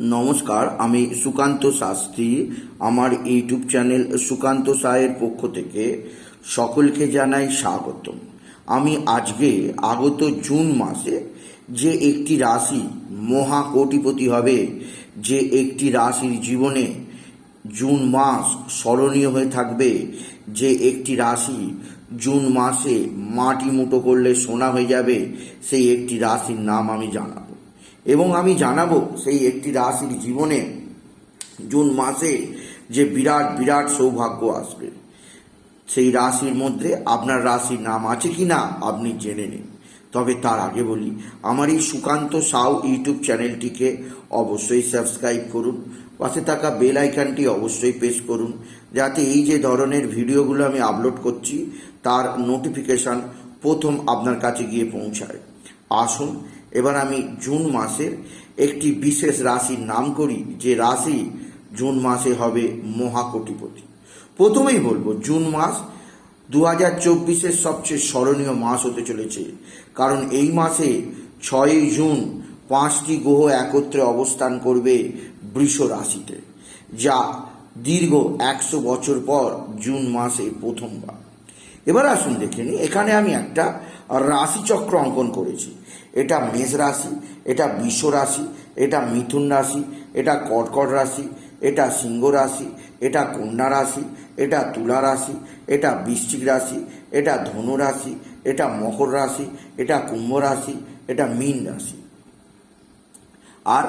নমস্কার, আমি সুকান্ত শাস্ত্রী। আমার ইউটিউব চ্যানেল সুকান্ত সায়ের পক্ষ থেকে সকলকে জানাই স্বাগতম। আমি আজকে আগত জুন মাসে যে একটি রাশি মহা কোটিপতি হবে, যে একটি রাশির জীবনে জুন মাস স্মরণীয় হয়ে থাকবে, যে একটি রাশি জুন মাসে মাটি মুটো করলে সোনা হয়ে যাবে, সেই একটি রাশির নাম আমি জানাব। এবং আমি জানাব সেই একটি রাশির জীবনে জুন মাসে যে বিরাট বিরাট সৌভাগ্য আসবে। সেই রাশির মধ্যে আপনার রাশির নাম আছে কি না আপনি জেনে নিন। তবে তার আগে বলি, আমার এই সুকান্ত সাউ ইউটিউব চ্যানেলটিকে অবশ্যই সাবস্ক্রাইব করুন। পাশে থাকা বেল আইকনটি অবশ্যই প্রেস করুন, যাতে এই যে ধরনের ভিডিওগুলো আমি আপলোড করছি, তার নোটিফিকেশন প্রথম আপনার কাছে গিয়ে পৌঁছায়। আসুন এবার আমি জুন মাসের একটি বিশেষ রাশির নাম করি, যে রাশি জুন মাসে হবে মহাকোটিপতি। প্রথমেই বলব, জুন মাস দু হাজার চব্বিশের সবচেয়ে স্মরণীয় মাস হতে চলেছে। কারণ এই মাসে ছয়ই জুন পাঁচটি গ্রহ একত্রে অবস্থান করবে বৃষ রাশিতে, যা দীর্ঘ একশো বছর পর জুন মাসে প্রথমবার। এবার আসুন দেখে নিই, এখানে আমি একটা রাশিচক্র অঙ্কন করেছি এটা মেষ রাশি এটা বৃষ রাশি এটা মিথুন রাশি এটা কর্কট রাশি এটা সিংহ রাশি এটা কন্যা রাশি এটা তুলা রাশি এটা বৃশ্চিক রাশি এটা ধনু রাশি এটা মকর রাশি এটা কুম্ভ রাশি এটা মীন রাশি আর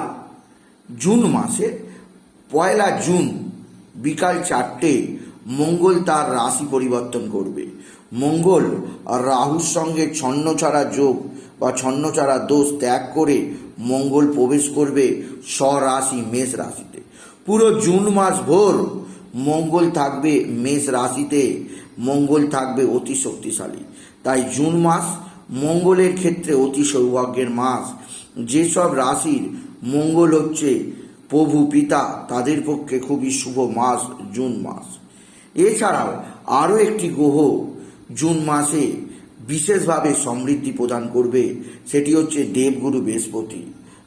জুন মাসে পয়লা জুন বিকাল চারটে মঙ্গল তার রাশি পরিবর্তন করবে মঙ্গল আর রাহুর সঙ্গে ছন্নছাড়া যোগ বা ছন্নছাড়া দোষ ত্যাগ করে মঙ্গল প্রবেশ করবে স্বরাশি মেষ রাশিতে। পুরো জুন মাস ভোর মঙ্গল থাকবে মেষ রাশিতে, মঙ্গল থাকবে অতি শক্তিশালী। তাই জুন মাস মঙ্গলের ক্ষেত্রে অতি সৌভাগ্যের মাস। যেসব রাশির মঙ্গল হচ্ছে প্রভু, পিতা, তাদের পক্ষে খুবই শুভ মাস জুন মাস। এছাড়াও আরও একটি গ্রহ জুন মাসে বিশেষভাবে সমৃদ্ধি প্রদান করবে, সেটি হচ্ছে দেবগুরু বৃহস্পতি।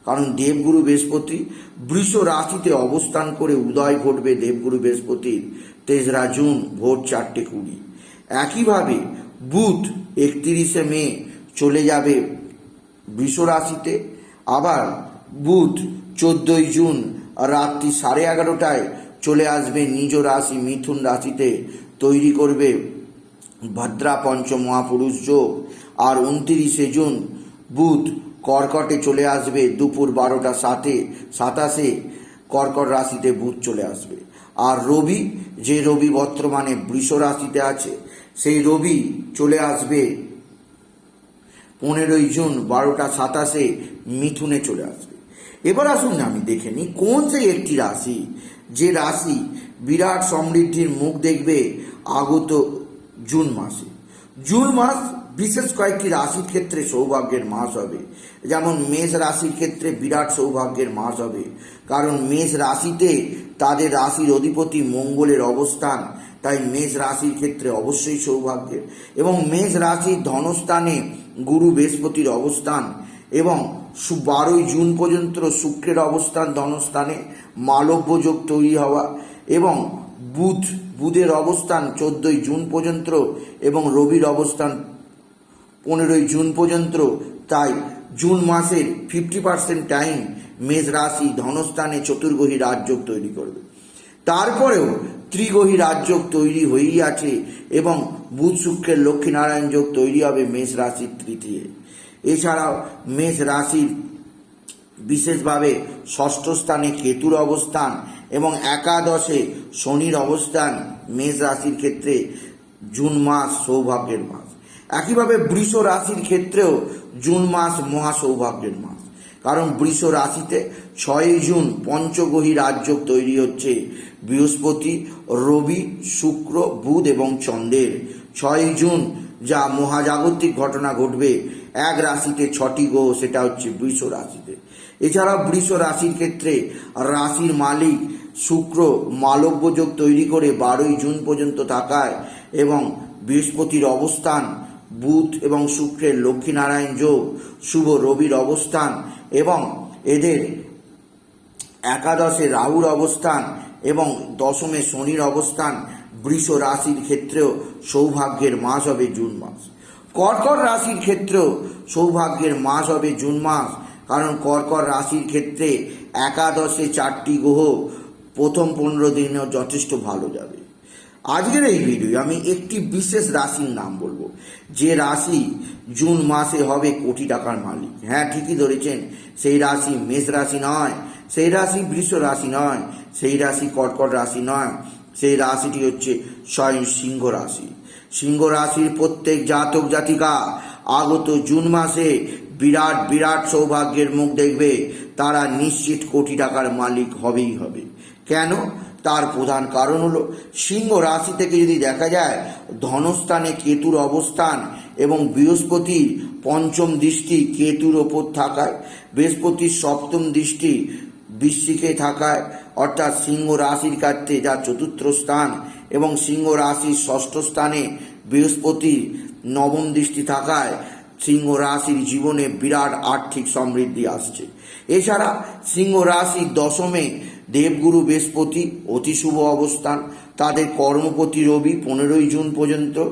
কারণ দেবগুরু বৃহস্পতি বৃষ রাশিতে অবস্থান করে উদয় ঘটবে দেবগুরু বৃহস্পতির তেসরা জুন, ভোর চারটে কুড়ি। একইভাবে বুধ একত্রিশে মে চলে যাবে বৃষ রাশিতে। আবার বুধ চোদ্দই জুন রাত্রি সাড়ে এগারোটায় চলে আসবে নিজ রাশি মিথুন রাশিতে তৈরি করবে ভদ্রা পঞ্চ মহাপুরুষ যোগ আর উনত্রিশে জুন বুধ কর্কটে চলে আসবে। দুপুর বারোটা সাতে, সাতাশে কর্কট রাশিতে বুধ চলে আসবে। আর রবি, যে রবি বর্তমানে বৃষ রাশিতে আছে, সেই রবি চলে আসবে পনেরোই জুন বারোটা সাতাশে মিথুনে চলে আসবে। এবার আসুন আমি দেখে নিই কোন সেই একটি রাশি, যে রাশি বিরাট সমৃদ্ধির মুখ দেখবে আগত জুন মাসে। জুন মাস বিশেষ কয়েকটি রাশির ক্ষেত্রে সৌভাগ্যের মাস হবে। যেমন মেষ রাশির ক্ষেত্রে বিরাট সৌভাগ্যের মাস হবে। কারণ মেষ রাশিতে তাদের রাশির অধিপতি মঙ্গলের অবস্থান, তাই মেষ রাশির ক্ষেত্রে অবশ্যই সৌভাগ্যের। এবং মেষ রাশির ধনস্থানে গুরু বৃহস্পতির অবস্থান এবং বারোই জুন পর্যন্ত শুক্রের অবস্থান ধনস্থানে। মালব্য যোগ তৈরি হওয়া এবং বুধ বুধের অবস্থান চোদ্দই জুন পর্যন্ত এবং রবির অবস্থান পনেরোই জুন পর্যন্ত। তাই জুন মাসের ফিফটি পার্সেন্ট টাইম মেষ রাশি ধনস্থানে চতুর্গ্রহী রাজযোগ তৈরি করবে। তারপরেও ত্রিগ্রহী রাজযোগ তৈরি হয়েই আছে এবং বুধ শুক্রের লক্ষ্মীনারায়ণ যোগ তৈরি হবে মেষ রাশির তৃতীয়। এছাড়াও মেষ রাশির বিশেষভাবে ষষ্ঠ স্থানে কেতুর অবস্থান এবং একাদশে শনির অবস্থান মেষ রাশির ক্ষেত্রে জুন মাস সৌভাগ্যের মাস। একইভাবে বৃষ রাশির ক্ষেত্রেও জুন মাস মহা সৌভাগ্যের মাস। কারণ বৃষ রাশিতে ছয়ই জুন পঞ্চগ্রহী রাজ্য তৈরি হচ্ছে। বৃহস্পতি, রবি, শুক্র, বুধ এবং চন্দ্রের। ছয়ই জুন যা মহাজাগতিক ঘটনা ঘটবে এক রাশিতে ছটি গ্রহ, সেটা হচ্ছে বৃষ রাশিতে। এছাড়া বৃষ রাশির ক্ষেত্রে রাশির মালিক শুক্র মালব্যযোগ তৈরি করে বারোই জুন পর্যন্ত থাকায় এবং বৃহস্পতির অবস্থান বুধ এবং শুক্রের লক্ষ্মীনারায়ণ যোগ, শুভ রবির অবস্থান এবং এদের একাদশে রাহুর অবস্থান এবং দশমে শনির অবস্থান বৃষ রাশির ক্ষেত্রেও সৌভাগ্যের মাস হবে জুন মাস। কর্কট রাশির ক্ষেত্রেও সৌভাগ্যের মাস হবে জুন মাস, কারণ কর্কট রাশির ক্ষেত্রে একাদশে চারটি গ্রহ প্রথম পনেরো দিনেও যথেষ্ট ভালো যাবে। আজকের এই ভিডিও আমি একটি বিশেষ রাশির নাম বলব। যে রাশি জুন মাসে হবে কোটি টাকার মালিক। হ্যাঁ ঠিকই ধরেছেন, সেই রাশি মেষ রাশি নয়, সেই রাশি বৃষ রাশি নয়, সেই রাশি কর্কট রাশি নয়, সেই রাশিটি হচ্ছে স্বয়ং সিংহ রাশি। সিংহ রাশির প্রত্যেক জাতক জাতিকা আগত জুন মাসে বিরাট বিরাট সৌভাগ্যের মুখ দেখবে, তারা নিশ্চিত কোটি টাকার মালিক হবেই হবে। কেন? তার প্রধান কারণ হলো, সিংহ রাশি থেকে যদি দেখা যায়, ধনস্থানে কেতুর অবস্থান এবং বৃহস্পতির পঞ্চম দৃষ্টি কেতুর ওপর থাকায়, বৃহস্পতির সপ্তম দৃষ্টি বৃশ্চিকে থাকায়, অর্থাৎ সিংহ রাশির কাছে যা চতুর্থ স্থান এবং সিংহ রাশির ষষ্ঠ স্থানে বৃহস্পতির নবম দৃষ্টি থাকায়, সিংহ রাশির জীবনে বিরাট আর্থিক সমৃদ্ধি আসছে। এছাড়া সিংহ রাশির দশমে দেবগুরু বৃহস্পতি, অতি শুভ অবস্থান। তাদের কর্মপতি রবি পনেরোই জুন পর্যন্ত।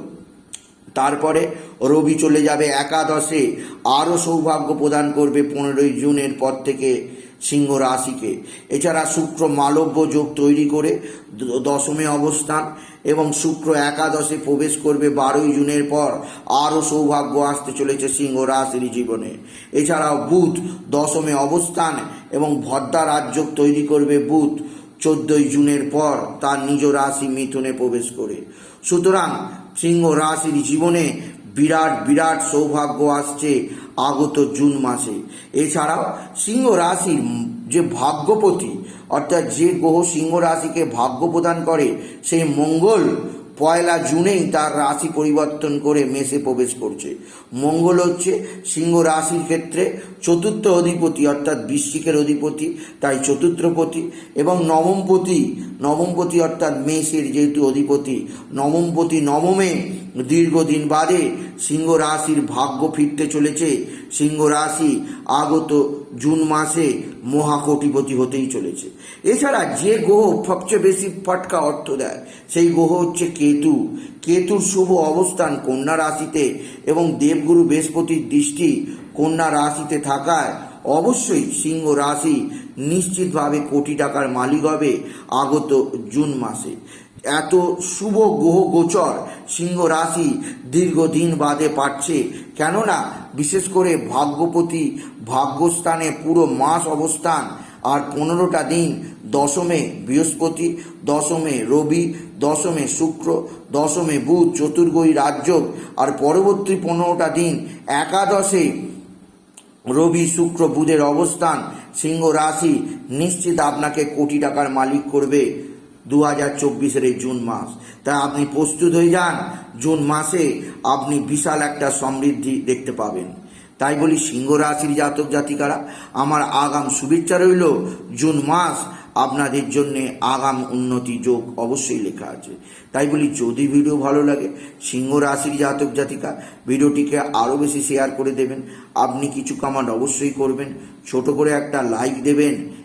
তারপরে রবি চলে যাবে একাদশে। আরও সৌভাগ্য প্রদান করবে পনেরোই জুনের পর থেকে সিংহ রাশিকে। এছাড়া শুক্র মালব্য যোগ তৈরি করে দশমে অবস্থান এবং শুক্র একাদশে প্রবেশ করবে বারোই জুনের পর। আরও সৌভাগ্য আসতে চলেছে সিংহ রাশির জীবনে। এছাড়াও বুধ দশমে অবস্থান এবং ভদ্রা রাজ্য তৈরি করবে বুধ, চোদ্দই জুনের পর তার নিজ রাশি মিথুনে প্রবেশ করে। সুতরাং সিংহ রাশির জীবনে বিরাট বিরাট সৌভাগ্য আসছে আগত জুন মাসে। এছাড়াও সিংহ রাশির যে ভাগ্যপতি, অর্থাৎ যে গ্রহ সিংহ রাশিকে ভাগ্য প্রদান করে, সেই মঙ্গল পয়লা জুনেই তার রাশি পরিবর্তন করে মেসে প্রবেশ করছে। মঙ্গল হচ্ছে সিংহ রাশির ক্ষেত্রে চতুর্থ অধিপতি, অর্থাৎ বৃশ্চিকের অধিপতি, তাই চতুর্থপতি। এবং নবমপতি নবমপতি অর্থাৎ মেষের যেহেতু অধিপতি, নবমপতি নবমে দীর্ঘদিন বাদে সিংহ রাশির ভাগ্য ফিরতে চলেছে। সিংহ রাশি আগত জুন মাসে মহাকোটিপতি হতেই চলেছে। এছাড়া যে গ্রহ সবচেয়ে বেশি ফটকা অর্থ দেয়, সেই গ্রহ হচ্ছে কেতু। কেতুর শুভ অবস্থান কন্যা রাশিতে এবং দেবগুরু বৃহস্পতির দৃষ্টি কন্যা রাশিতে থাকায় অবশ্যই সিংহ রাশি নিশ্চিতভাবে কোটি টাকার মালিক হবে আগত জুন মাসে। এত শুভ গ্রহ গোচর সিংহ রাশি দীর্ঘদিন বাদে পাচ্ছে। কেননা, বিশেষ করে ভাগ্যপতি ভাগ্যস্থানে পুরো মাস অবস্থান আর পনেরোটা দিন দশমে বৃহস্পতি, দশমে রবি, দশমে শুক্র, দশমে বুধ, চতুর্গই রাজ্য আর পরবর্তী পনেরোটা দিন একাদশে রবি, শুক্র, বুধের অবস্থান সিংহ রাশি নিশ্চিত আপনাকে কোটি টাকার মালিক করবে। দু হাজার চব্বিশের এই জুন মাস। তাই আপনি প্রস্তুত হয়ে যান, জুন মাসে আপনি বিশাল একটা সমৃদ্ধি দেখতে পাবেন। তাই বলি সিংহ রাশির জাতক জাতিকারা, আমার আগাম শুভেচ্ছা রইল। জুন মাস আপনাদের জন্য আগাম উন্নতি যোগ অবশ্যই লেখা আছে। তাই বলি যদি ভিডিও ভালো লাগে, সিংহ রাশির জাতক জাতিকা, ভিডিওটিকে আরও বেশি শেয়ার করে দেবেন। আপনি কিছু কামান্ড অবশ্যই করবেন, ছোট করে একটা লাইক দেবেন।